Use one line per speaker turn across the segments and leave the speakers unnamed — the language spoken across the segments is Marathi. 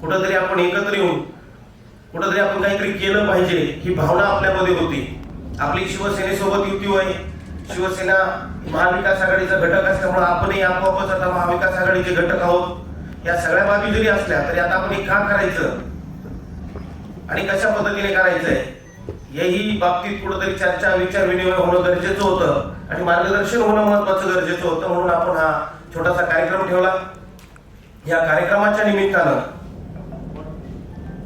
कुठंतरी आपण एकत्र येऊन कुठंतरी आपण काहीतरी केलं पाहिजे ही भावना आपल्यामध्ये होती. आपली शिवसेनेसोबत युती आहे शिवसेना महाविकास आघाडीचा घटक असल्यामुळे आपणही आपोआपच आता महाविकास आघाडीचे घटक आहोत. या सगळ्या बाबी जरी असल्या तरी आता आपण हे का करायचं. आणि कशा पद्धतीने करायचंय? याही बाबतीत कुठंतरी चर्चा विचार विनिमय होणं गरजेचं होतं. आणि मार्गदर्शन होणं महत्वाचं गरजेचं होतं. म्हणून आपण हा छोटासा कार्यक्रम ठेवला. या कार्यक्रमाच्या निमित्तानं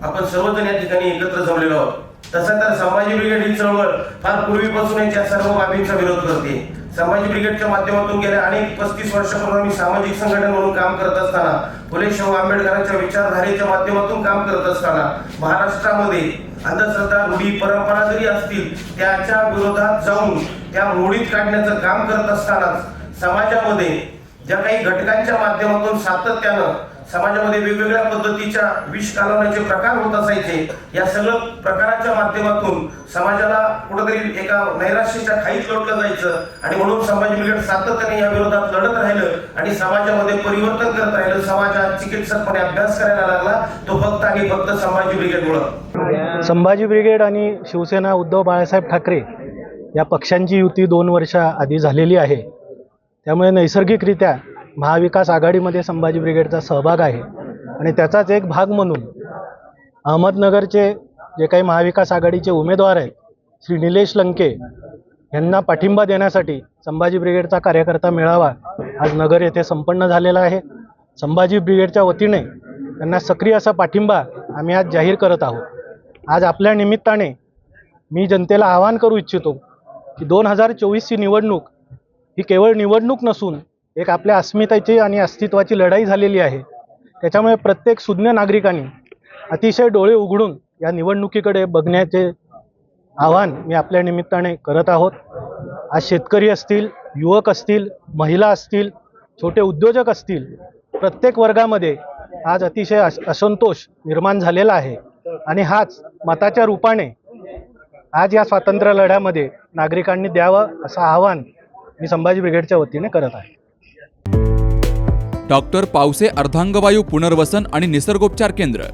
आपण सर्वजण या ठिकाणी एकत्र जमलेलो आहोत. तसं तर संभाजी ब्रिगेड ही चळवळ फार पूर्वीपासूनच या सर्व बाबींचा विरोध करते. संभाजी ब्रिगेडच्या माध्यमातून गेल्या अनेक पस्तीस वर्षापूर्वी मी सामाजिक संघटन म्हणून काम करत असताना फुले शाहू आंबेडकरांच्या विचारधारेच्या माध्यमातून काम करत असताना महाराष्ट्रामध्ये अंधश्रद्धा रूढी परंपरा जरी असतील त्याच्या विरोधात जाऊन त्या मोडीत काढण्याचं काम करत असतानाच समाजामध्ये ज्या काही घटकांच्या माध्यमातून सातत्यानं समाजामध्ये वेगवेगळ्या पद्धतीच्या विष कालवण्याचे प्रकार होत असायचे या सगळं प्रकाराच्या माध्यमातून समाजाला कुठेतरी एका नैराश्याच्या खाईत लोटलं जायचं आणि म्हणून समाज ब्रिगेड सातत्याने या विरोधात लढत राहिलं आणि समाजामध्ये परिवर्तन करत राहिलं. समाजात चिकित्सकपणे अभ्यास करायला लागला. तो फक्त आणि फक्त संभाजी ब्रिगेडमुळं.
संभाजी ब्रिगेड आणि शिवसेना उद्धव बाळासाहेब ठाकरे या पक्षांची युती दोन वर्षा आधी झालेली आहे. त्यामुळे नैसर्गिकरित्या महाविकास आघाडीमध्ये संभाजी ब्रिगेडचा सहभाग आहे. आणि त्याचाच एक भाग म्हणून अहमदनगरचे जे काही महाविकास आघाडीचे उमेदवार आहेत श्री निलेश लंके यांना पाठिंबा देण्यासाठी संभाजी ब्रिगेडचा कार्यकर्ता मेळावा आज नगर येथे संपन्न झालेला आहे. संभाजी ब्रिगेडच्या वतीने त्यांना सक्रिय असा पाठिंबा आम्ही आज जाहीर करत आहोत. आज आपल्या निमित्ताने मी जनतेला आवाहन करू इच्छितो की दोन हजार चोवीसची निवडणूक ही केवळ निवडणूक नसून एक आपल्या अस्मितेची आणि अस्तित्वाची लढाई झालेली आहे. त्याच्यामुळे प्रत्येक सुज्ञ नागरिकांनी अतिशय डोळे उघडून या निवडणुकीकडे बघण्याचे आव्हान मी आपल्या निमित्ताने करत आहोत. आज शेतकरी असतील युवक असतील महिला असतील छोटे उद्योजक असतील प्रत्येक वर्गामध्ये आज अतिशय अस असंतोष निर्माण झालेला आहे. आणि हाच मताच्या रूपाने आज या स्वातंत्र्य लढ्यामध्ये नागरिकांनी द्यावं असं आव्हान मी संभाजी ब्रिगेडच्या वतीने करत आहे.
डॉक्टर पावसे अर्धांगवायू पुनर्वसन आणि निसर्गोपचार केंद्र.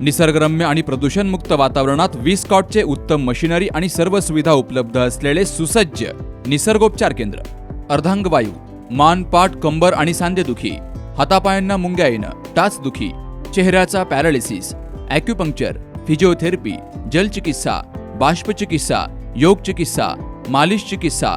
निसर्गरम्य आणि प्रदूषणमुक्त वातावरणात वीस कॉटचे उत्तम मशिनरी आणि सर्व सुविधा उपलब्ध असलेले सुसज्ज निसर्गोपचार केंद्र. अर्धांगवायू मान पाठ कंबर आणि सांधेदुखी हातापायांना मुंग्या येणं टाचदुखी चेहऱ्याचा पॅरालिसिस ॲक्युपंक्चर फिजिओथेरपी जलचिकित्सा बाष्पचिकित्सा योग चिकित्सा मालिश चिकित्सा